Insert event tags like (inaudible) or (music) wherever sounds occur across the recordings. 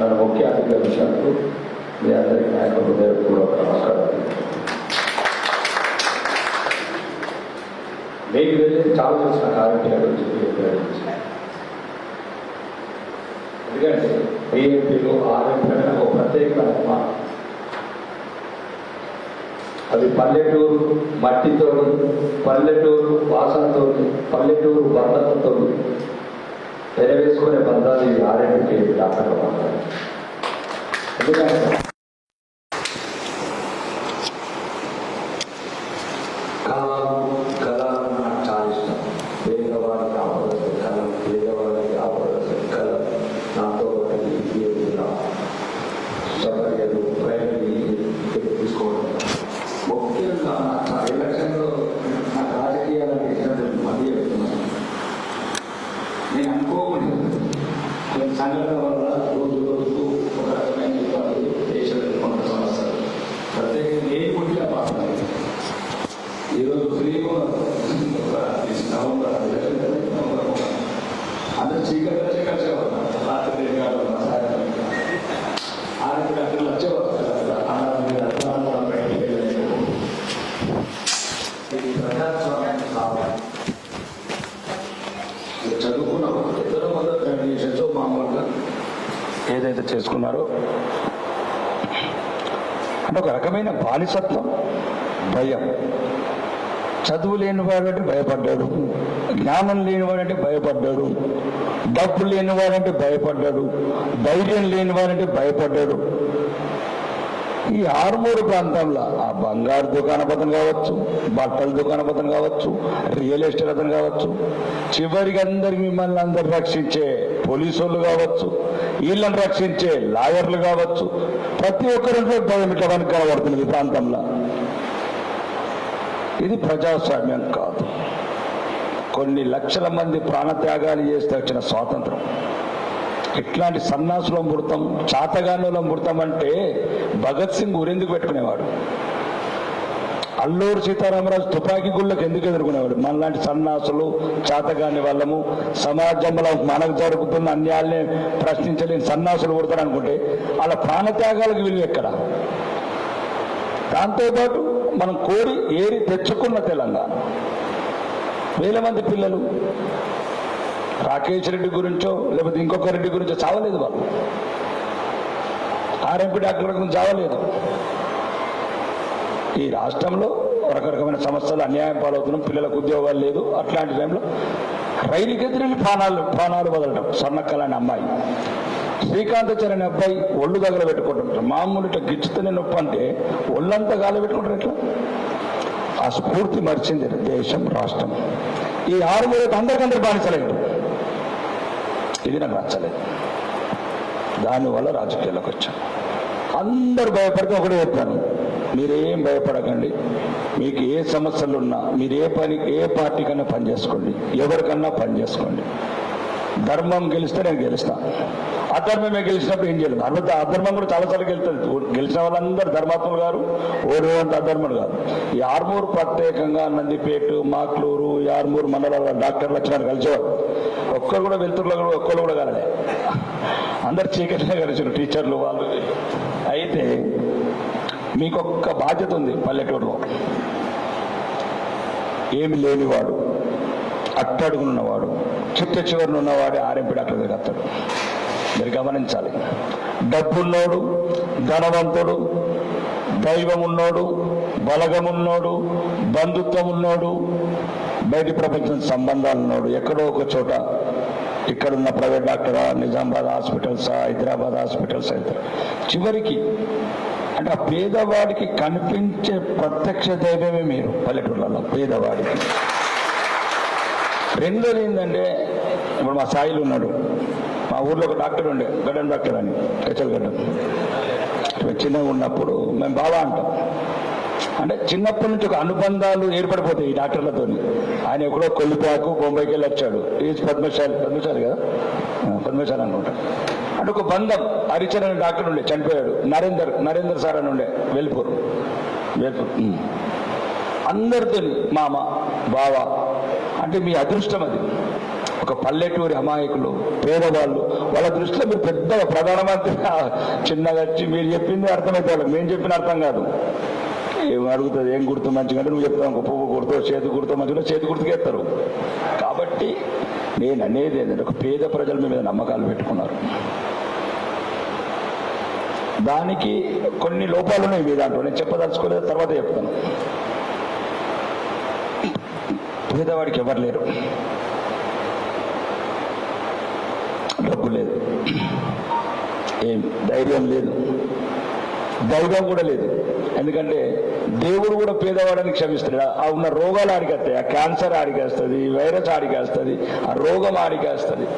నన్ను ముఖ్య అతిథిగా విషయాలకు మీ అందరికీ నాయక హృదయపూర్వక నమస్కారాలు. మీకు వెళ్ళి చాలా చూసిన కార్యక్రమాల గురించి ఎందుకంటే బీఎంపీలు ఆర్ఎంపీలు ఒక ప్రత్యేకమైన అభిమానం. అది పల్లెటూరు మట్టితో పల్లెటూరు వాసనతో పల్లెటూరు బంధంతో తెరవేసుకునే బంధాలు ఈ ఆర్ఎండ్కి డాక్టర్ ఎందుకంటే కళలు కళలు నాకు చాలా ఇష్టం పేదవాడికి ఆపదలు కళ పేదవాడికి ఆపదలు కళ నాతో పాటు ఈ సౌకర్యాలు ప్రైమరీ తీసుకోవడం ముఖ్యంగా నా ఎలక్షన్లో నా రాజకీయాలకు ఇష్టం మళ్ళీ చెప్తున్నాను నేను అనుకోకుండా కొన్ని సంఘటనల వల్ల రోజు రోజుకు ఒక రకమైన ఇబ్బందులు దేశంలో కొంత సమస్యలు ప్రత్యేకంగా ఏ పుట్టిన పాత్ర ఈరోజు ఫ్రీగా నవంబర్ నవంబర్ అందరు చీకటి వచ్చే కలిసే వస్తారు రాత్రి కాదు సాయంత్రం ఆరు గంటలు వచ్చేవారు ఇది ప్రజాస్వామ్యం కావాలి మీరు చదువుకున్న ఇద్దరు మొదటి గ్రాడ్యుయేషన్స్ మామూలుగా ఏదైతే చేసుకున్నారో అంటే ఒక రకమైన బానిసత్వం భయం చదువు లేనివాడంటే భయపడ్డాడు. జ్ఞానం లేనివాడంటే భయపడ్డాడు. డబ్బు లేనివాడంటే భయపడ్డాడు. ధైర్యం లేనివాడంటే భయపడ్డాడు. ఈ ఆరుమూరు ప్రాంతంలో ఆ బంగారు దుకాణపతను కావచ్చు బట్టల దుకాణపతను కావచ్చు రియల్ ఎస్టేట్ అతను కావచ్చు చివరికి అందరికి మిమ్మల్ని అందరు రక్షించే పోలీసు వాళ్ళు కావచ్చు వీళ్ళని రక్షించే లాయర్లు కావచ్చు ప్రతి ఒక్కరి భయం ఇట్లా మనకు కనబడుతుంది ఈ ప్రాంతంలో. ఇది ప్రజాస్వామ్యం కాదు. కొన్ని లక్షల మంది ప్రాణత్యాగాలు చేస్తే వచ్చిన స్వాతంత్రం. ఇట్లాంటి సన్నాసులం మృతం చాతగానులం మృతం అంటే భగత్ సింగ్ ఊరెందుకు పెట్టుకునేవాడు? అల్లూరు సీతారామరాజు తుపాకీ గుళ్ళకి ఎందుకు ఎదుర్కొనేవాడు? మనలాంటి సన్నాసులు చాతగాని వాళ్ళము సమాజంలో మనకు జరుగుతున్న అన్యాయాల్ని ప్రశ్నించలేని సన్నాసులు కొడతారు అనుకుంటే వాళ్ళ ప్రాణత్యాగాలకు విలువ ఎక్కడ? దాంతోపాటు మనం కోరి ఏరి తెచ్చుకున్న తెలంగాణ. వేల మంది పిల్లలు. రాకేష్ రెడ్డి గురించో లేకపోతే ఇంకొక రెడ్డి గురించో చావలేదు వాళ్ళు ఆర్ఎంపీ డాక్టర్ గురించి చావలేదు. ఈ రాష్ట్రంలో రకరకమైన సమస్యలు అన్యాయం పాలవుతున్నాం పిల్లలకు ఉద్యోగాలు లేదు. అట్లాంటి టైంలో రైలుకెదిరి ప్రాణాలు ప్రాణాలు వదలడం స్వర్ణక్కల అనే అమ్మాయి. శ్రీకాంతాచార్య అనే అబ్బాయి ఒళ్ళు దగ్గర పెట్టుకుంటుంటారు మామూలు ఇట్లా గిచ్చుతనే నొప్పి అంటే ఒళ్ళంతా గాలి పెట్టుకుంటారు ఎట్లా? ఆ స్ఫూర్తి మరిచింది దేశం రాష్ట్రం. ఈ ఆరు మూడు అందరికందరు బానిసలేదు ఇది నాకు నచ్చలేదు. దానివల్ల రాజకీయాల్లోకి వచ్చాను అందరు భయపడితే ఒకటే చెప్తాను. మీరేం భయపడకండి. మీకు ఏ సమస్యలు ఉన్నా మీరు ఏ పని ఏ పార్టీకైనా పని చేసుకోండి. ఎవరికన్నా పని చేసుకోండి. ధర్మం గెలిస్తే నేను గెలుస్తాను అధర్మమే గెలిచినప్పుడు ఏం చేయలేదు అన్న అధర్మం కూడా చాలాసార్లు గెలుస్తుంది. గెలిచిన వాళ్ళందరూ ధర్మాత్ములు గారు ఓడి అంత అధర్ముడు కాదు. ఈ ఆర్మూరు ప్రత్యేకంగా నందిపేట మాక్లూరు ఈ ఆర్మూరు మండలాల డాక్టర్లు వచ్చినారు కలిసేవారు. ఒక్కరు కూడా వెళ్తుర్లో కూడా ఒక్కరు కూడా కాలే అందరు చీకటినే కలిసారు టీచర్లు వాళ్ళు. అయితే మీకు ఒక్క బాధ్యత ఉంది పల్లెటూరులో. ఏమి లేనివాడు అట్టడుగునున్నవాడు చిత్త చివరిన ఉన్నవాడే ఆర్ఎంపీ డాక్టర్ దగ్గర మీరు గమనించాలి. డబ్బున్నోడు ధనవంతుడు దైవం ఉన్నోడు బలగమున్నోడు బంధుత్వం ఉన్నోడు బయటి ప్రపంచం సంబంధాలు ఉన్నాడు ఎక్కడో ఒక చోట ఇక్కడున్న ప్రైవేట్ డాక్టరా నిజామాబాద్ హాస్పిటల్సా హైదరాబాద్ హాస్పిటల్స్ అయితే చివరికి అంటే ఆ పేదవాడికి కనిపించే ప్రత్యక్ష దైవమే మీరు పల్లెటూళ్ళలో పేదవాడికి. రెండోది ఏంటంటే ఇప్పుడు మా సాయిలు ఉన్నాడు మా ఊర్లో ఒక డాక్టర్ ఉండే గడ్డన్ డాక్టర్ అని హెచ్ఎల్ గడ్డన్ చిన్నగా ఉన్నప్పుడు మేము బాబా అంటాం. అంటే చిన్నప్పటి నుంచి ఒక అనుబంధాలు ఏర్పడిపోతాయి ఈ డాక్టర్లతో ఆయన ఎక్కడో కొల్లిపాకు బొంబాయికి వెళ్ళి వచ్చాడు. ఈజ్ పద్మశాలి పద్మశాలి కదా? పద్మశాలి అనుకుంటా. అంటే ఒక బంధం హరిచర్ అనే డాక్టర్ ఉండే చనిపోయాడు. నరేందర్ నరేందర్ సార్ అని ఉండే వెల్పూర్. వెల్పూర్ అందరితో మామ బావ అంటే మీ అదృష్టం అది. ఒక పల్లెటూరి అమాయకులు పేదవాళ్ళు వాళ్ళ దృష్టిలో మీరు పెద్ద ప్రధానమంత్రి చిన్నగా వచ్చి మీరు చెప్పింది అర్థమైతే వాళ్ళకి మేము చెప్పిన అర్థం కాదు. ఏం అడుగుతుంది ఏం గుర్తు మంచిగా అంటే నువ్వు చెప్తావు. ఇంకో పువ్వు గుర్తో చేతి గుర్తు మంచిగా చేతి గుర్తుకేస్తారు కాబట్టి నేను అనేది ఏంటంటే ఒక పేద ప్రజలు మీద నమ్మకాలు పెట్టుకున్నారు. దానికి కొన్ని లోపాలు ఉన్నాయి మీ దాంట్లో. నేను చెప్పదలుచుకోలేదు తర్వాత చెప్తాను. పేదవాడికి ఎవరు లేరు. డబ్బు లేదు. ఏం? ధైర్యం లేదు. ధైర్యం కూడా లేదు. ఎందుకంటే దేవుడు కూడా పేదవాడని క్షమిస్తాడు ఆ ఉన్న రోగాలు ఆడికేస్తాయి. ఆ క్యాన్సర్ ఆడికేస్తుంది వైరస్ ఆడికేస్తుంది ఆ రోగం ఆడికేస్తుంది.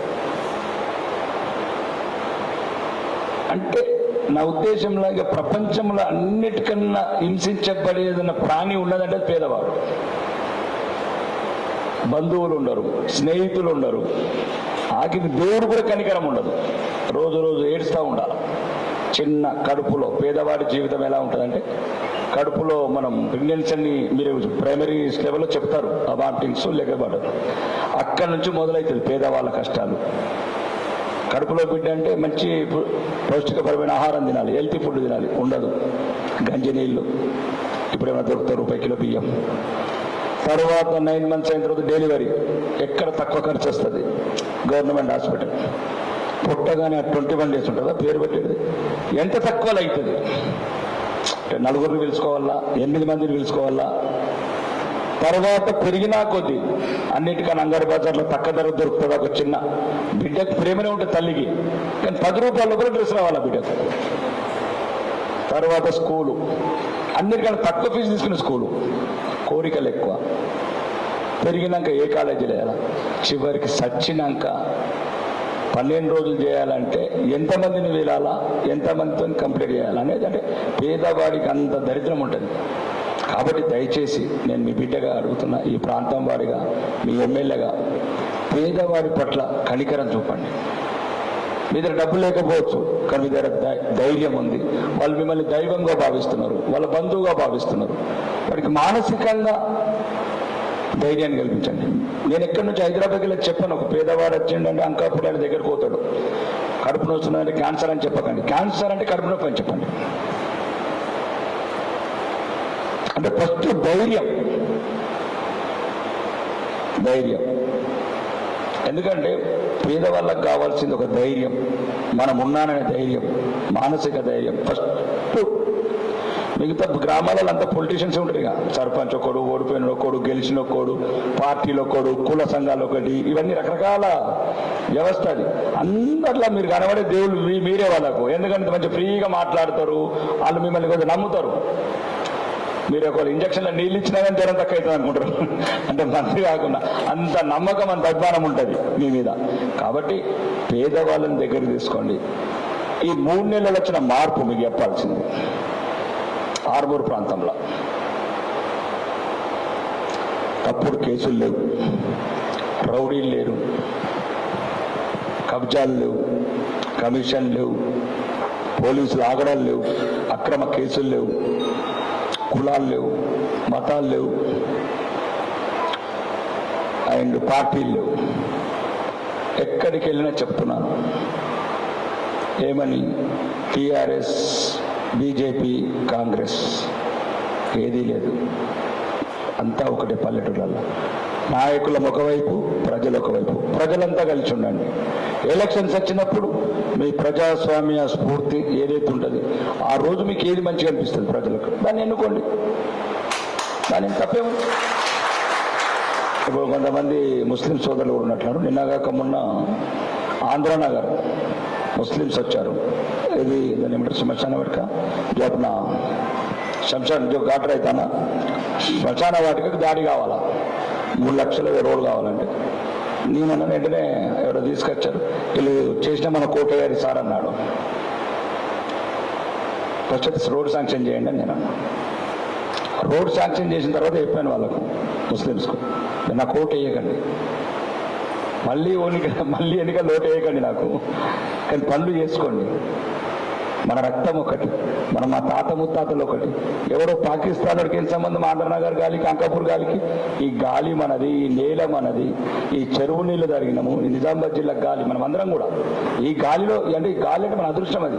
అంటే నా ఉద్దేశంలో ఇక ప్రపంచంలో అన్నిటికన్నా హింసించబడేదన్న ప్రాణి ఉన్నదంటే పేదవాడు. బంధువులు ఉండరు స్నేహితులు ఉండరు. ఆఖరికి దేవుడు కూడా కనికరం ఉండదు. రోజు రోజు ఏడుస్తూ ఉండాలి. చిన్న కడుపులో పేదవాడి జీవితం ఎలా ఉంటుందంటే కడుపులో మనం ప్రెగ్నెన్సీని మీరు ప్రైమరీ లెవెల్లో చెప్తారు అబార్టింగ్స్ లేకపోతే అక్కడి నుంచి మొదలవుతుంది పేదవాళ్ళ కష్టాలు. కడుపులో బిడ్డ అంటే మంచి పౌష్టికపరమైన ఆహారం తినాలి హెల్తీ ఫుడ్ తినాలి ఉండదు. గంజి నీళ్ళు ఇప్పుడేమైనా దొరుకుతారు రూపాయి కిలో బియ్యం. తర్వాత నైన్ మంత్స్ అయిన తర్వాత డెలివరీ ఎక్కడ తక్కువ ఖర్చు వస్తుంది? Government hospital. పుట్టగానే ట్వంటీ వన్ డేస్ ఉంటుందా? పేరు పెట్టేది. ఎంత తక్కువలో అవుతుంది అంటే నలుగురిని పిలుచుకోవాలా? ఎనిమిది మందిని పిలుచుకోవాలా? తర్వాత పెరిగినా కొద్ది అన్నిటికన్నా అంగడి బజార్లో తక్కువ ధర దొరుకుతుంది ఒక చిన్న బిడ్డకు ప్రేమనే ఉంటుంది తల్లికి. కానీ పది రూపాయలు కూడా డ్రెస్ రావాలా బిడ్డకు? తర్వాత స్కూలు. అన్నిటికన్నా తక్కువ ఫీజు తీసుకునే స్కూలు. కోరికలు ఎక్కువ. పెరిగినాక ఏ కాలేజీలో వేయాలి చివరికి సచ్చినాక పన్నెండు రోజులు చేయాలంటే ఎంతమందిని వీలాలా? ఎంతమందితో కంప్లీట్ చేయాలా? అనేది అంటే పేదవాడికి అంత దరిద్రం ఉంటుంది. కాబట్టి దయచేసి నేను మీ బిడ్డగా అడుగుతున్నా ఈ ప్రాంతం వాడిగా మీ ఎమ్మెల్యేగా పేదవాడి పట్ల కనికరం చూపండి. మీ దగ్గర డబ్బు లేకపోవచ్చు కానీ మీ దగ్గర ధైర్యం ఉంది. వాళ్ళు మిమ్మల్ని దైవంగా భావిస్తున్నారు వాళ్ళ బంధువుగా భావిస్తున్నారు. వాడికి మానసికంగా ధైర్యాన్ని కల్పించండి. నేను ఎక్కడి నుంచి హైదరాబాద్కి వెళ్ళి చెప్పాను. ఒక పేదవాడు వచ్చిండంటే అంకాపురి ఆయన దగ్గరకు పోతాడు. కడుపు నొస్తుందంటే క్యాన్సర్ అని చెప్పకండి. క్యాన్సర్ అంటే కడుపు నొప్పి అని చెప్పండి. అంటే ఫస్ట్ ధైర్యం. ధైర్యం. ఎందుకంటే పేదవాళ్ళకి కావాల్సింది ఒక ధైర్యం. మనం ఉన్నాననే ధైర్యం. మానసిక ధైర్యం. ఫస్ట్ మిగతా గ్రామాలలో అంతా పొలిటీషియన్స్ ఉంటారు ఇక. సర్పంచ్ ఒకడు ఓడిపోయిన ఒకడు గెలిచిన ఒకడు పార్టీలు ఒకడు కుల సంఘాలు ఒకటి ఇవన్నీ రకరకాల వ్యవస్థ అది. అందరిలో మీరు కనబడే దేవుళ్ళు మీ- మీరే వాళ్ళకు. ఎందుకంటే మంచి ఫ్రీగా మాట్లాడతారు వాళ్ళు మిమ్మల్ని కొంచెం నమ్ముతారు. మీరు ఒకవేళ ఇంజక్షన్లో నీళ్ళు ఇచ్చినా కానీ జ్వరం తక్కువ అవుతుంది అనుకుంటారు. అంటే మంది కాకుండా అంత నమ్మకం అంత అభిమానం ఉంటుంది మీ మీద. కాబట్టి పేదవాళ్ళని దగ్గర తీసుకోండి. ఈ మూడు నెలలు వచ్చిన మార్పు మీకు చెప్పాల్సింది. హార్బర్ ప్రాంతంలో. తప్పుడు కేసులు లేవు. రౌడీలు లేరు. కబ్జాలు లేవు. కమిషన్ లేవు. పోలీసులు ఆగడాలు లేవు. అక్రమ కేసులు లేవు. కులాలు లేవు. మతాలు లేవు. అండ్ పార్టీలు లేవు. ఎక్కడికి వెళ్ళినా చెప్తున్నాను. ఏమని టీఆర్ఎస్ బీజేపీ కాంగ్రెస్ ఏదీ లేదు. అంతా ఒకటే పల్లెటూళ్ళల్లో నాయకులం ఒకవైపు ప్రజలు ఒకవైపు. ప్రజలంతా కలిసి ఉండండి. ఎలక్షన్స్ వచ్చినప్పుడు మీ ప్రజాస్వామ్య స్ఫూర్తి ఏదైతే ఉంటుంది ఆ రోజు మీకు ఏది మంచిగా అనిపిస్తుంది ప్రజలకు? దాన్ని ఎన్నుకోండి. దాని తప్పేముంది ఇప్పుడు కొంతమంది ముస్లిం సోదరులు కూడా ఉన్నట్లు నిన్నగాక మొన్న ఆంధ్రనగర్ ముస్లిమ్స్ వచ్చారు. ಇದು ಏನೇಮಿಟ್ರೆ ಸ್ಮಶಾನ ವಾಟಿಕ ಇದು ಅಪ್ಪ శంషాన్ ఉద్యోగ డాక్టర్ అవుతానా శ్మశాన వాటికి దాడి కావాలా? మూడు లక్షల రోడ్డు కావాలంటే నేనన్న వెంటనే ఎవరో తీసుకొచ్చారు. వీళ్ళు చేసిన మన కోటయ్యారి సార్ అన్నాడు. ఫస్ట్ రోడ్ శాంక్షన్ చేయండి నేను అన్నా. రోడ్ శాంక్షన్ చేసిన తర్వాత చెప్పాను వాళ్ళకు ముస్లిమ్స్కు. నా కోట్ వేయకండి. మళ్ళీ ఓనిక మళ్ళీ ఎన్నిక లోటు వేయకండి నాకు. కానీ పనులు చేసుకోండి. మన రక్తం ఒకటి మన మా తాత ముత్తాతలు ఒకటి. ఎవడో పాకిస్తాన్ వాడికి ఏం సంబంధం? ఆంధ్రనగర్ గాలికి అంకాపూర్ గాలికి? ఈ గాలి మనది ఈ నేల మనది ఈ చెరువు నీళ్ళు జరిగినాము ఈ నిజామాబాద్ జిల్లా గాలి మనం అందరం కూడా. ఈ గాలిలో అంటే ఈ గాలి అంటే మన అదృష్టం అది.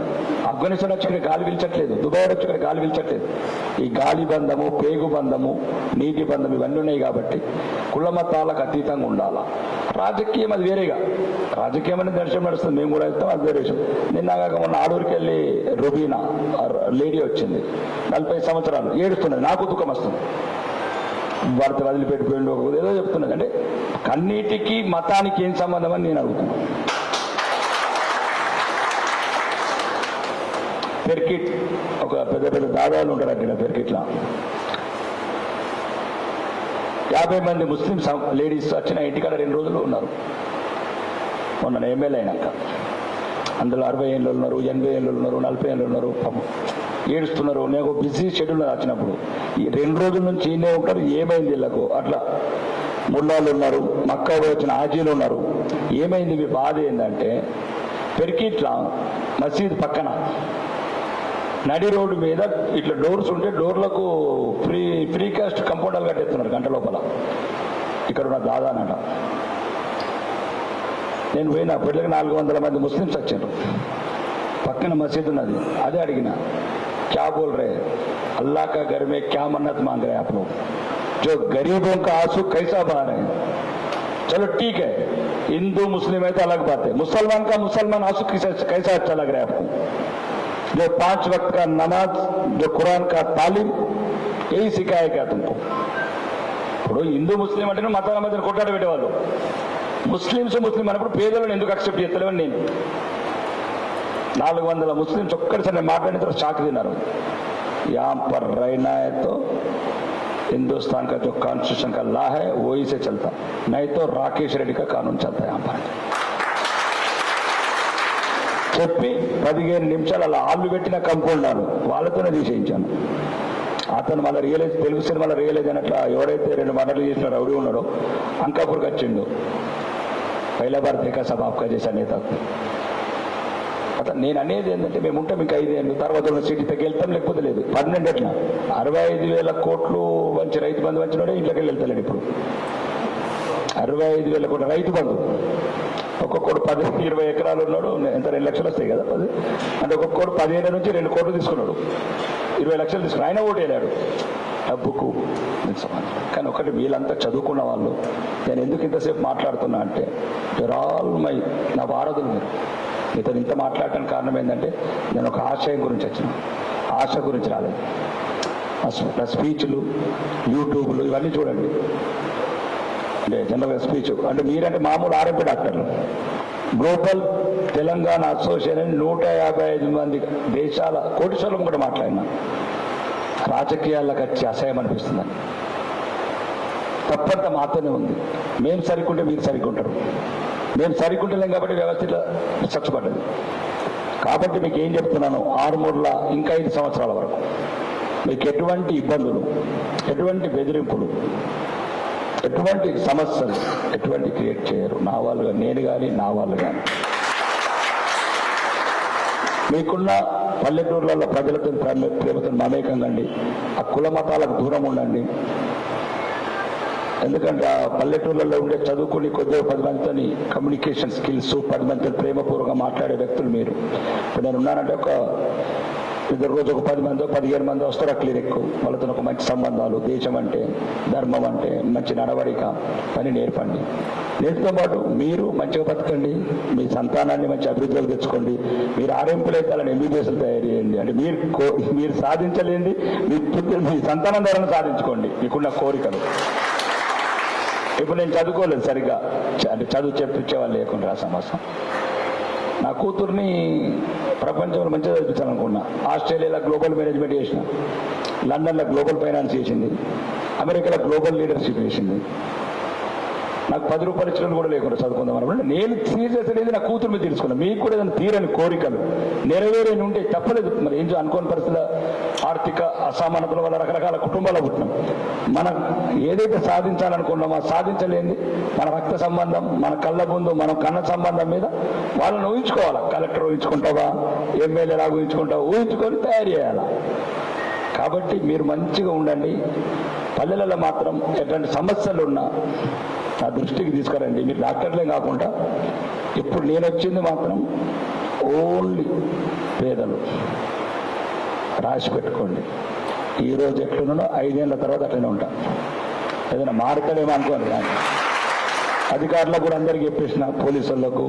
ఆఫ్ఘనిస్తాన్ వచ్చి గాలి పిలిచట్లేదు దుబాయ్ వచ్చి గాలి పిలిచట్లేదు. ఈ గాలి బంధము పేగు బంధము నీటి బంధం ఇవన్నీ ఉన్నాయి కాబట్టి కుల మతాలకు అతీతంగా ఉండాలా. రాజకీయం అది వేరేగా. రాజకీయం అనేది దర్శనం నడుస్తుంది. మేము కూడా వెళ్తాం అది వేరే విషయం. నిన్న మొన్న ఆడూరికి వెళ్ళి రుబీనా లేడీ వచ్చింది. నలభై సంవత్సరాలు ఏడుస్తున్నది. నాకు దుఃఖం వస్తుంది. భర్త వదిలిపెట్టిపోయిండు ఒక ఏదో చెప్తున్నాడు అంటే కన్నీటికి మతానికి ఏం సంబంధం అని నేను అడుగుతున్నాను పెర్కిట్ ఒక పెద్ద పెద్ద దాదాలు ఉంటారు అక్కడ పెర్కిట్లో. యాభై మంది ముస్లిం లేడీస్ వచ్చిన ఇంటికాడ రెండు రోజులు ఉన్నారు. మొన్న ఎమ్మెల్యే అయినాక. అందులో అరవై ఏళ్ళు ఉన్నారు ఎనభై ఏళ్ళు ఉన్నారు నలభై ఏళ్ళు ఉన్నారు ఏడుస్తున్నారు నేను ఒక బిజీ షెడ్యూల్ రాసినప్పుడు. ఈ రెండు రోజుల నుంచి ఈయనే ఉంటారు ఏమైంది వీళ్ళకు? అట్లా ముల్లాలు ఉన్నారు మక్కా వచ్చిన ఆజీలు ఉన్నారు. ఏమైంది మీ బాధ ఏంటంటే పెరికిట్లా మసీద్ పక్కన నడి రోడ్డు మీద ఇట్లా డోర్స్ ఉంటే డోర్లకు ఫ్రీ ఫ్రీ కాస్ట్ కంపౌండర్లు కట్టేస్తున్నారు గంట లోపల. ఇక్కడ ఉన్న దాదానట. నేను పోయిన పెళ్ళకి నాలుగు వందల మంది ముస్లిమ్స్ వచ్చారు పక్కన మసీద్ ఉన్నది అదే అడిగిన క్యా బోల్ రే అల్లా కా घर में क्या मन्नत मांग रहे हैं आप लोग जो गरीबों का आंसू कैसा बहा रहे हैं चलो ठीक है हिंदू मुस्लिम है तो अलग बात है मुसलमान का मुसलमान आंसू कैसा कैसा अच्छा लग रहा है आपको जो पांच वक्त का नमाज जो कुरान का तालीम यही सिखाया क्या तुमको ఇప్పుడు హిందూ ముస్లిం అంటే మతాల మధ్య కొట్టాడు పెట్టేవాళ్ళు ముస్లిమ్స్ ముస్లిం అన్నప్పుడు పేదలను ఎందుకు అక్సెప్ట్ చేస్తలేవని నేను నాలుగు వందల ముస్లిమ్స్ ఒక్కడిసారి నేను మాట్లాడిన తర్వాత షాక్ తిన్నారు యా పర్ रहना है तो हिंदुस्तान का जो कॉन्स्टिट्यूशन का ला है वही से चलता नहीं तो राकेश रेड्डी का कानून चलता है यहाँ पर చెప్పి పదిహేను నిమిషాలు అలా ఆళ్ళు పెట్టిన కంపౌండాలు వాళ్ళతోనే తీసేయించాను అతను మళ్ళీ రియలైజ్ తెలుగు సినిమాలో రియలైజ్ అయినట్ల ఎవరైతే రెండు మండలు చేసిన రౌడీ ఉన్నాడో అంకాపూర్కి వచ్చిండు పైలా బార్ దేకా సభ ఆప్కా చేశాను నేత అతను నేను అనేది ఏంటంటే మేము ఉంటాం ఇంకా ఐదేళ్ళు తర్వాత ఉన్న సీటు తగ్గెళ్తాం లేకపోతే లేదు పన్నెండు ఎట్లా అరవై ఐదు వేల కోట్లు వంచి రైతు బంధు వంచినాడే ఇంట్లోకి వెళ్ళి వెళ్తలేడు ఇప్పుడు అరవై ఐదు వేల కోట్ల రైతు బంధు ఒక్కొక్కడు పది ఇరవై ఎకరాలు ఉన్నాడు ఎంత రెండు లక్షలు వస్తాయి కదా పది అంటే ఒక్కొక్కడు పదిహేను నుంచి రెండు కోట్లు తీసుకున్నాడు ఇరవై లక్షలు తీసుకున్నాడు ఆయన ఓటు వెళ్ళాడు డబ్బుకు కానీ ఒకటి వీళ్ళంతా చదువుకున్న వాళ్ళు నేను ఎందుకు ఇంతసేపు మాట్లాడుతున్నా అంటే యూఆర్ ఆల్ మై నా వారధులు మీరు. మీతో ఇంత మాట్లాడటానికి కారణం ఏంటంటే నేను ఒక ఆశయం గురించి వచ్చిన. ఆశ గురించి రాలేదు. నా స్పీచ్లు యూట్యూబ్లు ఇవన్నీ చూడండి. అంటే జనరల్గా స్పీచ్ అంటే మీరంటే మామూలు ఆర్ఎంపీ డాక్టర్లు. గ్లోబల్ తెలంగాణ అసోసియేషన్ నూట యాభై ఐదు మంది దేశాల కోటీశ్వరం కూడా మాట్లాడినా. రాజకీయాలకు వచ్చి అసహ్యం అనిపిస్తుందని తప్పంత మాతోనే ఉంది. మేము సరికుంటే మీరు సరికుంటారు. మేము సరికుంటలేం కాబట్టి వ్యవస్థలో ఇట్లా కాబట్టి మీకు ఏం చెప్తున్నాను ఆరు మూడుల ఇంకా ఐదు సంవత్సరాల వరకు మీకు ఎటువంటి ఇబ్బందులు ఎటువంటి బెదిరింపులు ఎటువంటి సమస్యలు ఎటువంటి క్రియేట్ చేయరు. నా వాళ్ళు నేను కానీ నా వాళ్ళు కానీ. మీకున్న పల్లెటూర్లలో ప్రజలతో ప్రేమతో మమేకంగా అండి ఆ కుల మతాలకు దూరం ఉండండి. ఎందుకంటే ఆ పల్లెటూర్లలో ఉండే చదువుకుని కొద్దిగా పది మందితోని కమ్యూనికేషన్ స్కిల్స్ పది మందితో ప్రేమపూర్వకంగా మాట్లాడే వ్యక్తులు మీరు. ఇప్పుడు నేను ఉన్నానంటే ఒక ఇద్దరు రోజు ఒక పది మంది పదిహేను మంది వస్తారు క్లినిక్ వాళ్ళతో ఒక మంచి సంబంధాలు దేశం అంటే ధర్మం అంటే మంచి నడవడిక అని నేర్పండి. నేటితో పాటు మీరు మంచిగా బతకండి మీ సంతానాన్ని మంచి అభివృద్ధిలోకి తెచ్చుకోండి. మీరు ఆర్ఎంపులు కాలని ఎంబీబీఎస్లు తయారు చేయండి. అంటే మీరు కో- మీరు సాధించలేండి మీ మీ సంతానం ద్వారా సాధించుకోండి. మీకున్న కోరికలు. ఇప్పుడు నేను చదువుకోలేదు సరిగ్గా. అంటే చదువు చెప్పించే వాళ్ళు లేకుండా ఆ నా కూతుర్ని ప్రపంచంలో మంచిగా చదివించాలనుకున్నా. ఆస్ట్రేలియాలో గ్లోబల్ మేనేజ్మెంట్ చేసిన. లండన్లో గ్లోబల్ ఫైనాన్స్ చేసింది. అమెరికాలో గ్లోబల్ లీడర్షిప్ చేసింది. నాకు పది రూపాయలు ఇచ్చిన కూడా లేకుండా చదువుకుందాం అనుకుంటే నేను తీర్చేసలేదు అనేది నా కూతురు మీద తెలుసుకున్నా మీకు కూడా ఏదైనా తీరని కోరికలు నెరవేరని ఉంటే తప్పలేదు. మరి ఏం అనుకోని పరిస్థితుల ఆర్థిక అసమానతల వల్ల రకరకాల కుటుంబాలు పుట్టినాం. మనం ఏదైతే సాధించాలనుకున్నామో సాధించలేని మన రక్త సంబంధం మన కళ్ళ ముందు మన కన్న సంబంధం మీద వాళ్ళని ఊహించుకోవాలా? కలెక్టర్ ఊహించుకుంటావా? ఎమ్మెల్యే లాగా ఊహించుకుంటావా? ఊహించుకొని తయారు చేయాలి? కాబట్టి మీరు మంచిగా ఉండండి. పల్లెలలో మాత్రం ఎట్లాంటి సమస్యలు ఉన్నా నా దృష్టికి తీసుకురండి. మీరు డాక్టర్లే కాకుండా ఇప్పుడు నేను వచ్చింది మాత్రం ఓన్లీ పేదలు. రాసి పెట్టుకోండి. ఈరోజు ఎట్లున్నానో ఐదేళ్ళ తర్వాత అట్లనే ఉంటా. ఏదైనా మార్కలేమో అనుకోను కానీ. అధికారులకు కూడా అందరికీ చెప్పేసిన పోలీసులకు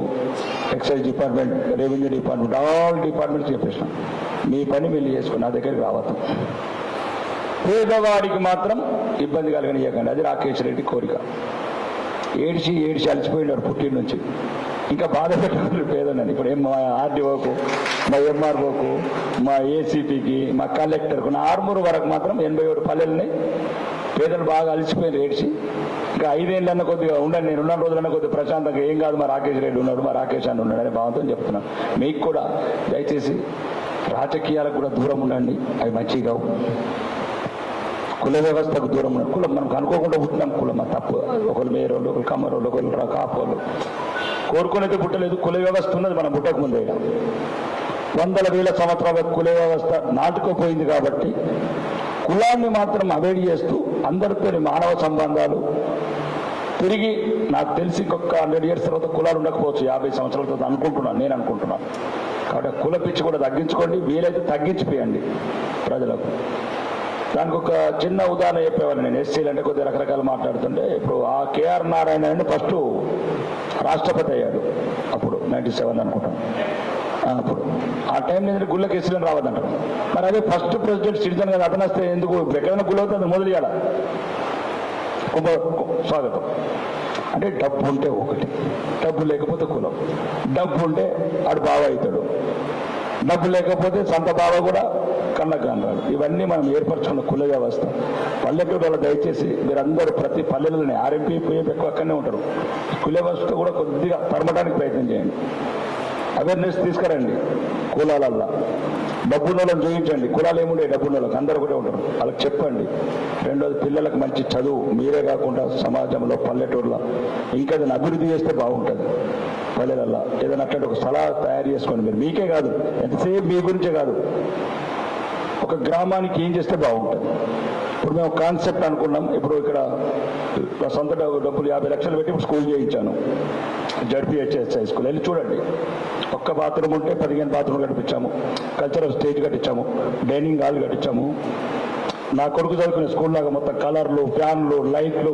excise department revenue department all departments చెప్పేసిన. మీ పని మీరు చేసుకుని నా దగ్గరికి రావద్దు. పేదవాడికి మాత్రం ఇబ్బంది కలగనియకండి అది రాకేష్ రెడ్డి కోరిక. ఏడిచి ఏడిచి అలసిపోయినారు పుట్టిన నుంచి. ఇంకా బాధ పెట్టారు పేదలని. ఇప్పుడు ఏం మా ఆర్డీఓకు మా ఎంఆర్ఓకు మా ఏసీపీకి మా కలెక్టర్కు నా ఆర్మూరు వరకు మాత్రం ఎనభై ఏడు పల్లెల్ని పేదలు బాగా అలసిపోయిన ఏడిచి. ఇంకా ఐదేళ్ళన్న కొద్దిగా ఉండండి నేను ఉన్న రోజులన్న కొద్దిగా ప్రశాంతంగా ఏం కాదు మా రాకేష్ రెడ్డి ఉన్నాడు మా రాకేష్ అని ఉన్నాడు అనే భావంతో చెప్తున్నాను మీకు కూడా దయచేసి రాజకీయాలకు కూడా దూరం ఉండండి అవి మంచిగా కుల వ్యవస్థకు దూరం ఉన్న కులం మనం అనుకోకుండా పుట్టినాం కులం అది తప్పు. ఒకరు మేరోళ్ళు ఒకరు కమ్మరోళ్ళు ఒకరు కాపోళ్ళు కోరుకునేది పుట్టలేదు కుల వ్యవస్థ ఉన్నది మనం పుట్టకముందే. వందల వేల సంవత్సరాల కుల వ్యవస్థ నాటుకుపోయింది కాబట్టి కులాన్ని మాత్రం అవేడ్ చేస్తూ అందరితో మానవ సంబంధాలు తిరిగి నాకు తెలిసి ఇంకొక హండ్రెడ్ ఇయర్స్ తర్వాత కులాలు ఉండకపోవచ్చు. యాభై సంవత్సరాల తర్వాత అనుకుంటున్నాను నేను అనుకుంటున్నాను కాబట్టి కుల పిచ్చి కూడా తగ్గించుకోండి వీలైతే తగ్గించిపోయండి ప్రజలకు. దానికి ఒక చిన్న ఉదాహరణ చెప్పేవాడిని నేను. ఎస్సీలు అంటే కొద్దిగా రకరకాలు మాట్లాడుతుంటే ఇప్పుడు ఆ కేఆర్ నారాయణ అని ఫస్ట్ రాష్ట్రపతి అయ్యాడు. అప్పుడు నైన్టీ సెవెన్ అనుకుంటాను అప్పుడు. ఆ టైం ఏంటంటే గుళ్ళకి ఎస్సీలను రావద్దంటారు మరి అదే ఫస్ట్ ప్రెసిడెంట్ సిటిజన్ కదా అతను వస్తే ఎందుకు? ఎక్కడైనా గుళ్ళు అవుతుంది మొదలు చేయాల కుంభ స్వాగతం. అంటే డబ్బు ఉంటే ఒకటి డబ్బు లేకపోతే కులం. డబ్బు ఉంటే ఆడు బావ అవుతాడు. డబ్బు లేకపోతే సొంత బావ కూడా కళ్ళకు రాడు ఇవన్నీ మనం ఏర్పరచుకున్న కుల వ్యవస్థ. పల్లెటూరులో దయచేసి మీరందరూ ప్రతి పల్లెలని ఆర్ఎంపీ పోయే ఎక్కువ అక్కడనే ఉంటారు. కుల వ్యవస్థ కూడా కొద్దిగా తరమడానికి ప్రయత్నం చేయండి. అవేర్నెస్ తీసుకురండి కులాలల్లో. డబ్బున్నోళ్ళని చూపించండి కులాలు ఏముండే డబ్బున్నోళ్ళకి అందరూ కూడా ఉంటారు. వాళ్ళకి చెప్పండి. రెండోది పిల్లలకు మంచి చదువు. మీరే కాకుండా సమాజంలో పల్లెటూరులో ఇంకా ఏదైనా అభివృద్ధి చేస్తే బాగుంటుంది. పల్లెలల్లో ఏదైనా అట్లాంటి ఒక సలహా తయారు చేసుకోండి మీరు. మీకే కాదు. ఎంతసేపు మీ గురించే కాదు. ఒక గ్రామానికి ఏం చేస్తే బాగుంటుంది? ఇప్పుడు మేము కాన్సెప్ట్ అనుకున్నాం. ఇప్పుడు ఇక్కడ సొంత డబ్బులు యాభై లక్షలు పెట్టి స్కూల్ చేయించాను. Z P H S high school. వెళ్ళి చూడండి. ఒక్క బాత్రూమ్ ఉంటే పదిహేను బాత్రూమ్ కట్టించాము. కల్చరల్ స్టేజ్ కట్టించాము. డైనింగ్ హాల్ కట్టించాము. నా కొడుకు చదువుకునే స్కూల్ లాగా మొత్తం కలర్లు ఫ్యాన్లు లైట్లు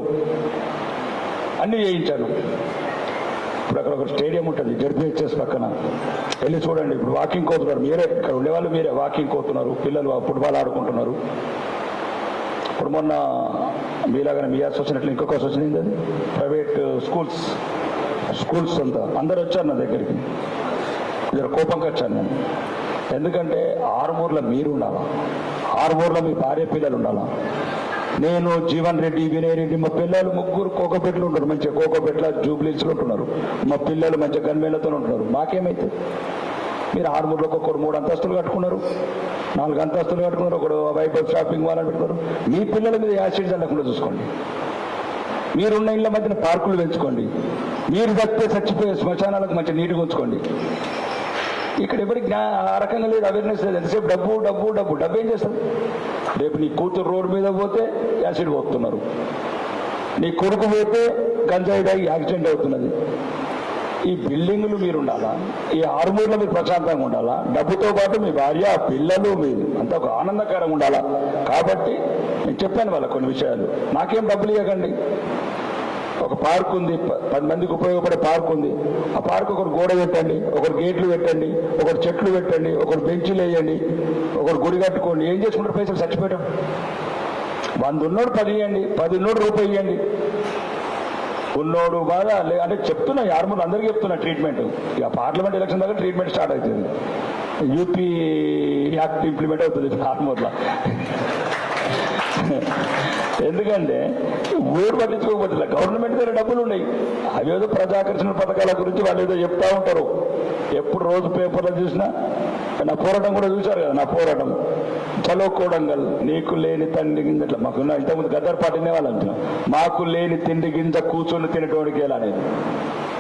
అన్నీ చేయించాను. ఇప్పుడు అక్కడ ఒక స్టేడియం ఉంటుంది జడ్పిహెచ్ఎస్ పక్కన. వెళ్ళి చూడండి ఇప్పుడు వాకింగ్ కోతున్నారు. మీరే ఇక్కడ ఉండేవాళ్ళు మీరే వాకింగ్ కోతున్నారు. పిల్లలు ఫుట్బాల్ ఆడుకుంటున్నారు. ఇప్పుడు మొన్న మీలాగానే మీ అసోసినట్లు ఇంకొక అసోసియేషన్ అది? ప్రైవేట్ uh, స్కూల్స్ స్కూల్స్ అంతా. అందరు వచ్చారు నా దగ్గరికి. ఇద్దరు కోపంకి వచ్చాను నేను. ఎందుకంటే ఆరుమూర్లో మీరు ఉండాలా? ఆరుమూర్లో మీ భార్య పిల్లలు ఉండాలా? నేను జీవన్ రెడ్డి వినయ్ రెడ్డి మా పిల్లలు ముగ్గురు కోకపెట్లు ఉంటారు. మంచిగా కోకపెట్ల జూబ్లీస్లో ఉంటున్నారు. మా పిల్లలు మంచిగా గన్మేళ్ళతో ఉంటున్నారు. మాకేమైతే? మీరు ఆరుమూరులో ఒక్కొక్కరు మూడు అంతస్తులు కట్టుకున్నారు. నాలుగు అంతస్తులు కట్టుకున్నారు. ఒకడు వైభవ్ షాపింగ్ మాల్ అని పెట్టుకున్నారు. మీ పిల్లల మీద యాసిడ్ చల్లకుండా చూసుకోండి. మీరున్న ఇళ్ళ మధ్యన పార్కులు పెంచుకోండి. మీరు చచ్చిపోయి చచ్చిపోయే శ్మశానాలకు మంచి నీట్గా ఉంచుకోండి ఇక్కడ ఎవరికి జ్ఞా ఆ రకంగా లేదు. అవేర్నెస్ లేదు. ఎంతసేపు డబ్బు డబ్బు డబ్బు. డబ్బు ఏం చేస్తారు? రేపు నీ కూతురు రోడ్డు మీద పోతే యాసిడ్ పోతున్నారు. నీ కొడుకు పోతే గంజాయి తాగి యాక్సిడెంట్ అవుతున్నది. ఈ బిల్డింగులు మీరు ఉండాలా ఈ ఆరుమూరులో మీరు ప్రశాంతంగా ఉండాలా? డబ్బుతో పాటు మీ భార్య పిల్లలు మీరు అంత ఒక ఆనందకరంగా ఉండాలా? కాబట్టి నేను చెప్పాను వాళ్ళ కొన్ని విషయాలు. నాకేం డబ్బులు ఇవ్వకండి. ఒక పార్క్ ఉంది ప- పది మందికి ఉపయోగపడే పార్క్ ఉంది. ఆ పార్క్ ఒకరు గోడ పెట్టండి ఒకరు గేట్లు పెట్టండి ఒకరు చెట్లు పెట్టండి ఒకరు బెంచీలు వేయండి ఒకరు గుడి కట్టుకోండి. ఏం చేసుకుంటారు పైసలు చచ్చిపోయడం వంద ఉన్నోడు పది ఇవ్వండి పది ఉన్నోడు రూపాయి ఇవ్వండి ఉన్నోడు బాగా అంటే చెప్తున్నా యార్మూర్ అందరికీ చెప్తున్నా ట్రీట్మెంట్. ఇక పార్లమెంట్ ఎలక్షన్ దగ్గర ట్రీట్మెంట్ స్టార్ట్ అవుతుంది. యూపీ యాక్ట్ ఇంప్లిమెంట్ అవుతుంది ఆర్మూర్లో (laughs) ఎందుకంటే ఊరు పట్టించుకోకపోతే గవర్నమెంట్ దగ్గర డబ్బులు ఉన్నాయి. అవేదో ప్రజాకర్షణ పథకాల గురించి వాళ్ళు ఏదో చెప్తా ఉంటారు. ఎప్పుడు రోజు పేపర్లో చూసినా నా పోరాటం కూడా చూశారు కదా నా పోరాటం. చలో కోడంగల్ నీకు లేని తండ్రి గింజ ఇట్లా మాకు ఇంతకుముందు గద్దర్ పాటినే వాళ్ళు అంటున్నాం. మాకు లేని తిండి గింజ కూర్చొని తినటోడికి ఎలా అనేది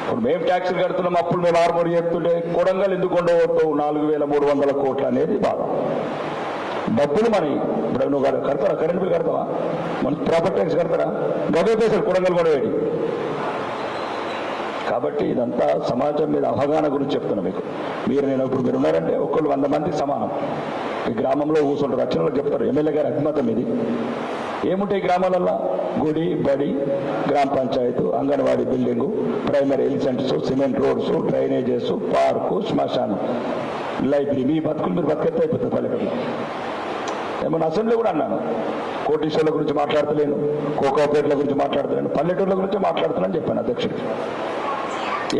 ఇప్పుడు మేము ట్యాక్సులు కడుతున్నాం అప్పుడు మేము ఆరుమూరు చెప్తుంటే కొడంగల్ ఎందుకు ఉండవద్దు? నాలుగు వేల మూడు వందల కోట్లు అనేది బాధ. డబ్బులు మరి ఇప్పుడు నువ్వు కడతావా? కడతారా కరెంట్ బిల్ కడతావా? మన ప్రాపర్టీ ట్యాక్స్ కడతారా? గవే పైసలు కొడంగల్ కూడా వేడి కాబట్టి ఇదంతా సమాజం మీద అవగాహన గురించి చెప్తున్నా మీకు. మీరు నేను ఇప్పుడు మీరు ఉన్నారంటే ఒక్కళ్ళు వంద మంది సమానం. ఈ గ్రామంలో కూర్చుంటారు రచనలు చెప్తారు. ఎమ్మెల్యే గారి అభిమతం ఇది. ఏముంటాయి గ్రామాలల్లో? గుడి బడి గ్రామ panchayat anganwadi building primary health centres cement roads drainages park శ్మశానం. లైబ్రరీ మీ బతుకులు మీరు బతికెత్తే అయిపోతుంది పల్లెటూరులో. ఏమన్నా అసెంబ్లీ కూడా అన్నాను. కోటీశ్వర్ల గురించి మాట్లాడతలేను కోకాపేటల గురించి మాట్లాడతలేను పల్లెటూర్ల గురించి మాట్లాడుతున్నాను చెప్పాను అధ్యక్షుడికి.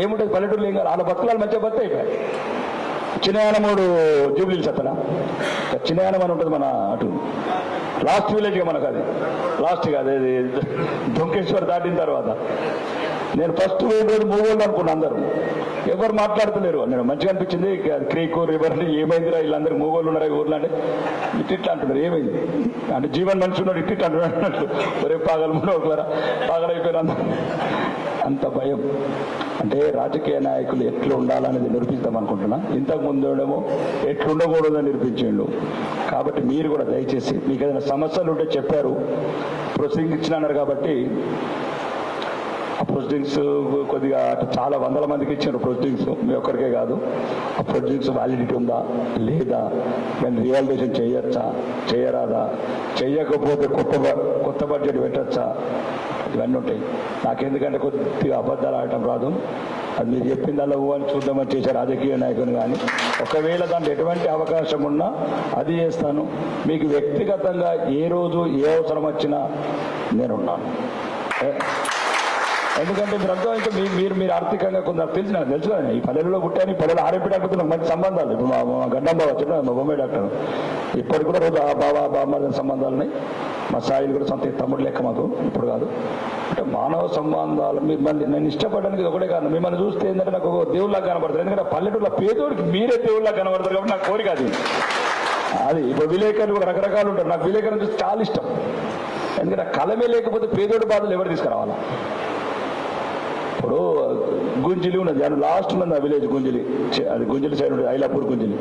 ఏముంటుంది పల్లెటూరులో ఏం కాదు వాళ్ళ బతుకులు మంచిగా బతు అయిపోయాయి. చిన్నయానమూడు జూబ్లీలు సత్తనా చిన్నయానం అని ఉంటుంది మన అటు. లాస్ట్ విలేజ్ మనకు అది. లాస్ట్ కాదు అది దొంకేశ్వర్ దాటిన తర్వాత. నేను ఫస్ట్ పోయిన రోజు మూగోళ్ళు అనుకున్నా అందరూ. ఎవరు మాట్లాడతలేరు. నేను మంచిగా అనిపించింది. క్రీకు రివర్ ఏమైందిరా? వీళ్ళందరూ మూగోళ్ళు ఉన్నారు ఈ ఊర్లో అంటే ఇట్టిట్లా ఇట్లా అంటున్నారు. ఏమైంది? అంటే జీవన్ మనిషి ఉన్నాడు ఇటు అంటున్నాడు అన్నట్లు ఒరే పాగలు ఒకరా పాగలైపోయారు అంత భయం. అంటే రాజకీయ నాయకులు ఎట్లా ఉండాలనేది నిరూపిస్తాం అనుకుంటున్నా. ఇంతకు ముందు ముందేమో ఎట్లుండకూడదని నిరూపించిండు. కాబట్టి మీరు కూడా దయచేసి మీకు ఏదైనా సమస్యలు ఉంటే చెప్పారు. ప్రసంగించినారు కాబట్టి ఆ ప్రొసీడింగ్స్ కొద్దిగా చాలా వందల మందికి ఇచ్చారు ప్రొసీడింగ్స్ మీ ఒక్కరికే కాదు. ఆ ప్రొసీడింగ్స్ వ్యాలిడిటీ ఉందా? లేదా? మేము రియాలిటేషన్ చేయొచ్చా? చేయరాదా? చేయకపోతే కొత్త కొత్త బడ్జెట్ పెట్టచ్చా? ఇవన్నీ ఉంటాయి. నాకెందుకంటే కొద్దిగా అబద్ధాలు ఆడటం రాదు. అది మీరు చెప్పిన దానిలో అని చూద్దామని చేసే రాజకీయ నాయకుని కానీ ఒకవేళ దాంట్లో ఎటువంటి అవకాశం ఉన్నా అది చేస్తాను. మీకు వ్యక్తిగతంగా ఏ రోజు ఏ అవసరం వచ్చినా నేనున్నాను. ఎందుకంటే మీరు అర్థం అయితే మీ- మీరు మీరు ఆర్థికంగా కొంత తెలిసి నాకు తెలుసు కదా. ఈ పల్లెల్లో పుట్టాను ఈ పల్లెలు ఆర్ఎంపీ డాక్టర్ నాకు మంచి సంబంధాలు. ఇప్పుడు మా మా గడ్డం బావ మా బొమ్మాయి డాక్టర్. ఇప్పటికి కూడా రోజు ఆ బావ బామ్మ సంబంధాలు ఉన్నాయి. మా సాయిలు కూడా సొంత తమ్ముడు లెక్క మాకు. ఇప్పుడు కాదు. అంటే మానవ సంబంధాలు మిమ్మల్ని నేను ఇష్టపడడానికి ఒకటే కాదు మిమ్మల్ని చూస్తే ఏంటంటే నాకు ఒక దేవుళ్ళగా కనబడతారు. ఎందుకంటే పల్లెటూరులో పేదోడికి మీరే దేవుళ్ళ కనబడతారు కాబట్టి నాకు కోరిక అది. అది ఇప్పుడు విలేకరులు కూడా రకరకాలు ఉంటారు. నాకు విలేకరులు చూస్తే చాలా ఇష్టం. ఎందుకంటే కలమే లేకపోతే పేదోడి బాధలు ఎవరు తీసుకురావాలా? ఇప్పుడు గుంజిలి ఉన్నది. దాని లాస్ట్ ఉన్నది ఆ విలేజ్ గుంజిలి. అది గుంజిలి సైడ్ ఉంటుంది ఐలాపూర్ గుంజిలి.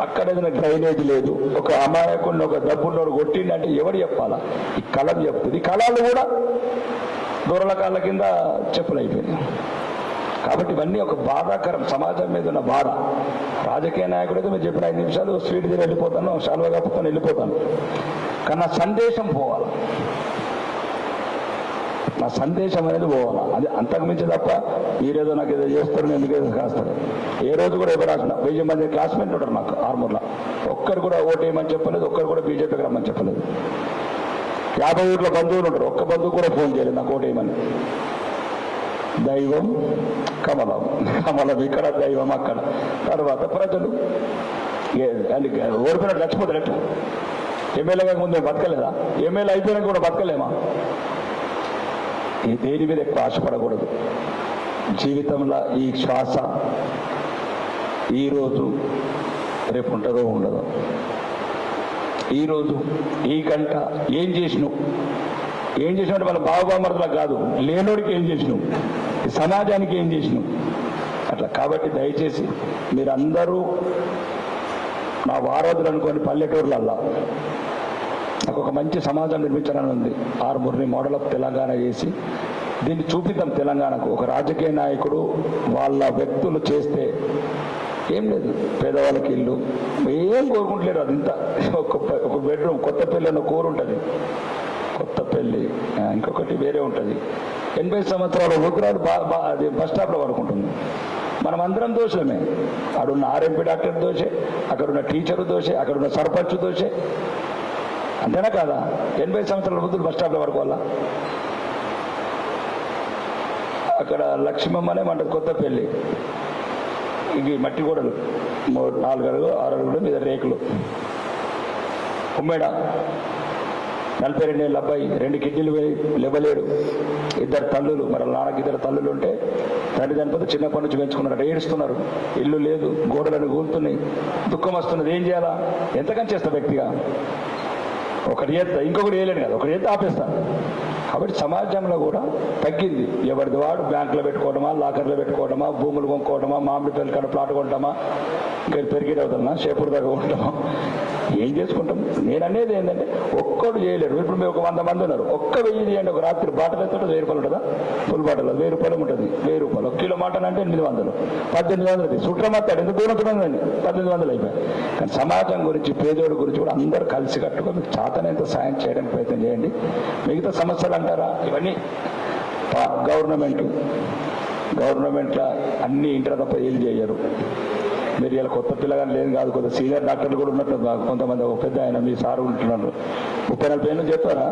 అక్కడ ఏదైనా డ్రైనేజ్ లేదు. ఒక అమాయకుడిని ఒక డబ్బున్నోడు కొట్టిండంటే ఎవడు చెప్పాలా? ఈ కళం చెప్తుంది. కళలు కూడా దూరల కాళ్ళ కింద చెప్పులు కాబట్టి ఇవన్నీ ఒక బాధాకరం. సమాజం మీద ఉన్న బాధ. రాజకీయ నాయకుడు అయితే మీరు చెప్పిన ఐదు నిమిషాలు స్వీట్ తిని వెళ్ళిపోతాను శాలువా కప్పుకొని వెళ్ళిపోతాను. కానీ సందేశం పోవాలి. నా సందేశం అనేది పోవాలా? అది అంతకుమించి తప్ప మీరేదో నాకు ఏదో చేస్తారు నేను ఎందుకు కాస్తారు? ఏ రోజు కూడా ఎవరు రాసిన వెయ్యి మంది క్లాస్మేట్లు ఉంటారు నాకు ఆర్మూర్లో. ఒక్కరు కూడా ఓటేయమని చెప్పలేదు ఒక్కరు కూడా బీజేపీకి రమ్మని చెప్పలేదు. యాభై ఊర్ల బంధువులు ఉంటారు ఒక్క బంధువు కూడా ఫోన్ చేయలేదు నాకు ఓటేయమని దైవం కమలం. కమలం ఇక్కడ దైవం అక్కడ. తర్వాత ప్రజలు అంటే ఓడిపోయినట్టు చచ్చిపోతారు ఎట్లా కాక ముందు బతకలేదా? ఎమ్మెల్యే అయిపోయినాక కూడా బతకలేమా? ఈ దేని మీద ఎక్కువ ఆశపడకూడదు. జీవితంలో ఈ శ్వాస ఈరోజు రేపు ఉంటుందో ఉండదు. ఈరోజు ఈ గంట ఏం చేసినావు? ఏం చేసినట్టు వాళ్ళ బావబామరులకు కాదు లేనోడికి ఏం చేసినావు? ఈ సమాజానికి ఏం చేసినావు? అట్లా కాబట్టి దయచేసి మీరందరూ నా వారధులు అనుకోని పల్లెటూర్లల్లా నాకు ఒక మంచి సమాజం నిర్మించాలని ఉంది. ఆర్మూర్ని మోడల్ ఆఫ్ తెలంగాణ చేసి దీన్ని చూపిద్దాం తెలంగాణకు. ఒక రాజకీయ నాయకుడు వాళ్ళ వ్యక్తులు చేస్తే ఏం లేదు. పేదవాళ్ళకి ఇల్లు. ఏం కోరుకుంటలేరు అది ఇంత ఒక ఒక బెడ్రూమ్ కొత్త పెళ్ళి అన్న కూర ఉంటుంది. కొత్త పెళ్ళి ఇంకొకటి వేరే ఉంటుంది. ఎనభై సంవత్సరాల ఉగ్రాలు అది బస్ స్టాప్లో పడుకుంటుంది. మనం అందరం దోషమే. అక్కడున్న ఆర్ఎంపీ డాక్టర్ దోషే అక్కడున్న టీచర్ దోషే అక్కడున్న సర్పంచ్ దోషే. అంతేనా కాదా? ఎనభై సంవత్సరాల వృద్ధులు బస్ స్టాప్లో పడుకోవాలా? అక్కడ లక్ష్మమ్మ అనే మంట కొత్త పెళ్ళి ఇవి మట్టి గోడలు. మూడు నాలుగు అడుగు ఆరు అడుగులు మీద రేకులు. ఉమ్మేడ. నలభై రెండేళ్ళ అబ్బాయి రెండు కిడ్నీలు లేవలేడు. ఇద్దరు తల్లులు. మరి నాన్నకి ఇద్దరు తల్లులు ఉంటే తండ్రి చనిపోతే చిన్నప్పటి నుంచి పెంచుకున్నారు ఏడుస్తున్నారు. ఇల్లు లేదు గోడలను కూలుతున్నాయి దుఃఖం వస్తున్నది. ఏం చేయాలా? ఎంతకని చేస్తా వ్యక్తిగా? ఒకటి చేస్తా ఇంకొకటి వేయలేను కదా ఒకటి చేస్తే ఆపేస్తాను కాబట్టి సమాజంలో కూడా తగ్గింది. ఎవరిది వాడు బ్యాంకులో పెట్టుకోవడమా లాకర్లో పెట్టుకోవడమా భూములు కొనుక్కోవడమా మామిడి పల్లి కాడ ప్లాట్ కొంటామా ఇంకా పెరిగేది అవుతున్నా షేపూర్ దగ్గర ఉంటామా ఏం చేసుకుంటాం? నేను అనేది ఏంటంటే ఒక్కడు చేయలేరు ఇప్పుడు మేము ఒక వంద మంది ఉన్నారు. ఒక్క వెయ్యి చేయండి ఒక రాత్రి బాటలు అయితే వెయ్యి రూపాయలు ఉంటుందా? ఫుల్ బాటలు. వెయ్యి రూపాయలు ఉంటుంది. వెయ్యి రూపాయలు. ఒక కిలో మాటలు అంటే ఎనిమిది వందలు. పద్దెనిమిది వందలు సుట్రమత్తాడు ఎంత దూరం ఉంటుందండి పద్దెనిమిది వందలు అయిపోయాయి కానీ సమాజం గురించి పేదోడి గురించి కూడా అందరూ కలిసి కట్టుగా మీకు చాతనంత సాయం చేయడానికి ప్రయత్నం చేయండి. మిగతా సమస్యలు అంటారా? ఇవన్నీ గవర్నమెంట్. గవర్నమెంట్లో అన్ని ఇంటర్ తప్ప ఏం చేయరు. మీరు ఇలా కొత్త పిల్లగాని లేదు కాదు కొంత సీనియర్ డాక్టర్లు కూడా ఉన్నట్టు కొంతమంది ఒక పెద్ద ఆయన మీ సారు ఉంటున్నారు. ముప్పై నలభై ఏళ్ళు చేస్తారా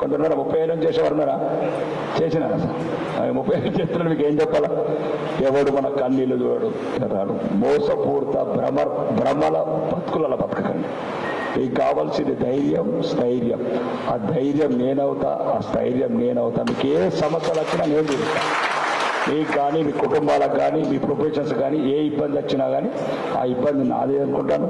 కొంతమంది ముప్పై ఏళ్ళు చేసేవారు ఉన్నారా? చేసినారా? సార్ ముప్పై ఏళ్ళు చేస్తున్నారు మీకు ఏం చెప్పాలా? ఎవడు మన కన్నీళ్ళు చూడడు రాడు. మోసపూర్త భ్రమ భ్రమల బతుకులలో బతకకండి. మీకు కావాల్సింది ధైర్యం స్థైర్యం. ఆ ధైర్యం నేనవుతా ఆ స్థైర్యం నేనవుతా. మీకు ఏ సమస్యలు వచ్చినా నేను చూస్తాను మీకు కానీ మీ కుటుంబాలకు కానీ మీ ప్రొఫెషన్స్ కానీ ఏ ఇబ్బంది వచ్చినా కానీ ఆ ఇబ్బంది నాదే అనుకుంటాను.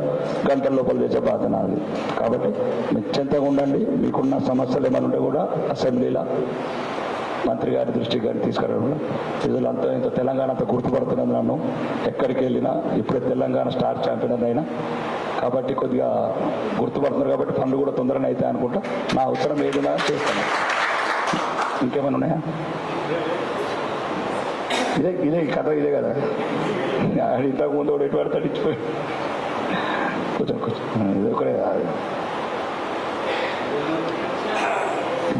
గంటల లోపల తెచ్చే బాధ నాది. కాబట్టి నిశ్చింతగా ఉండండి. మీకున్న సమస్యలు ఏమైనా ఉంటే కూడా అసెంబ్లీలో మంత్రి గారి దృష్టికి గారిని తీసుకురావడం. ప్రజలంతా ఇంత తెలంగాణ అంతా గుర్తుపడుతున్నది నన్ను. ఎక్కడికి వెళ్ళినా ఇప్పుడే తెలంగాణ స్టార్ ఛాంపియన్ అయినా. కాబట్టి కొద్దిగా గుర్తుపడుతున్నారు కాబట్టి పనులు కూడా తొందరగా అవుతాయి అనుకుంటా. నా అవసరం ఏదైనా చేస్తాను. ఇంకేమైనా ఉన్నాయా? ఇదే ఇదే కథ ఇదే కదా. ఆయన ఇంతకు ముందు కూడా ఎటువంటి తట్టించిపోయి ఇది ఒకటే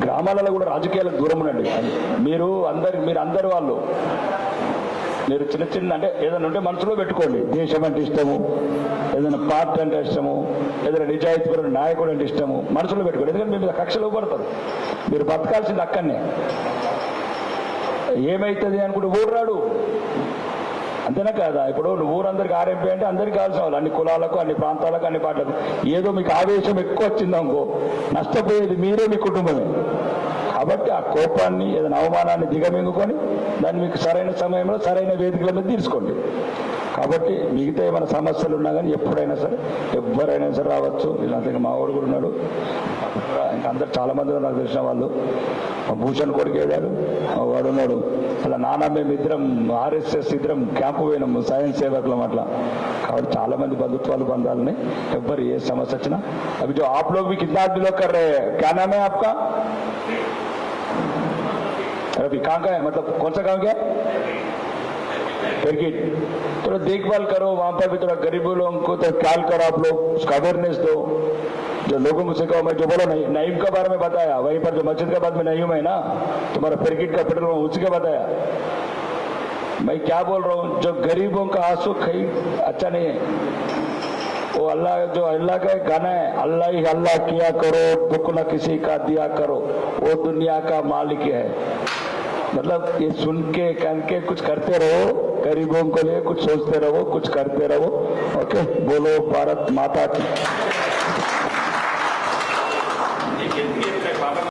గ్రామాలలో కూడా రాజకీయాలకు దూరం ఉండండి. మీరు అందరు మీరు అందరు వాళ్ళు మీరు చిన్న చిన్న అంటే ఏదైనా ఉంటే మనసులో పెట్టుకోండి. దేశం అంటే ఇష్టము ఏదైనా పార్టీ అంటే ఇష్టము ఏదైనా నిజాయితీపరమైన నాయకుడు అంటే ఇష్టము మనసులో పెట్టుకోండి. ఎందుకంటే మీ మీద కక్షలు పడతారు మీరు బతకాల్సింది అక్కడనే. ఏమైతుంది అనుకుంటే ఊరు రాడు. అంతేనా కాదా? ఇప్పుడు నువ్వు ఊరందరికి ఆర్ఎంపీ అంటే అందరికి కావాల్సిన వాళ్ళు అన్ని కులాలకు అన్ని ప్రాంతాలకు అన్ని పాటలకు ఏదో మీకు ఆవేశం ఎక్కువ వచ్చిందనుకో నష్టపోయేది మీరే మీ కుటుంబమే. కాబట్టి ఆ కోపాన్ని ఏదైనా అవమానాన్ని దిగమింగుకొని దాన్ని మీకు సరైన సమయంలో సరైన వేదికల మీద తీసుకోండి. కాబట్టి మిగతా ఏమైనా సమస్యలు ఉన్నా కానీ ఎప్పుడైనా సరే ఎవరైనా సరే రావచ్చు ఇలాంటి మా వాడు కూడా ఉన్నాడు ఇంకా అందరు చాలా మంది ఉన్నారు నాకు తెలిసిన వాళ్ళు మా భూషణ్ కొడుకు వెళ్ళాడు మా వాడు ఉన్నాడు అలా నాన్న మేము ఇద్దరం ఆర్ఎస్ఎస్ ఇద్దరం క్యాంపు పోయినాము సైన్స్ సేవకులం అట్లా కాబట్టి చాలా మంది బంధుత్వాలు బంధాలని ఎవ్వరు ఏ సమస్య వచ్చినా అవి जो आप लोग भी कितना बिलो कर रहे हैं क्या नाम है आपका अभी कहाँ का है मतलब कौन सा गाँव क्या क्रिकेट थोड़ा देखभाल करो, वहाँ पर भी थोड़ा गरीबों लोगों को तो ख्याल करो आप लोग, उसका अवेयरनेस दो। जो लोगों को सिखाओ मैं जो बोलो, नहीं नईम के बारे में बताया, वहीं पर जो मस्जिद के बाद में नईम है ना, तुम्हारा क्रिकेट का पेट्रोल उसी का बताया। मैं क्या बोल रहा हूँ, जो गरीबों का आँसू खई अच्छा नहीं है। वो अल्लाह, जो अल्लाह का गाना है, अल्लाह ही अल्लाह किया करो, दुख न किसी का दिया करो, वो दुनिया का मालिक है। मतलब ये सुन के कान के कुछ करते रहो गरीबों को लिए कुछ सोचते रहो कुछ करते रहो। ओके बोलो भारत माता की।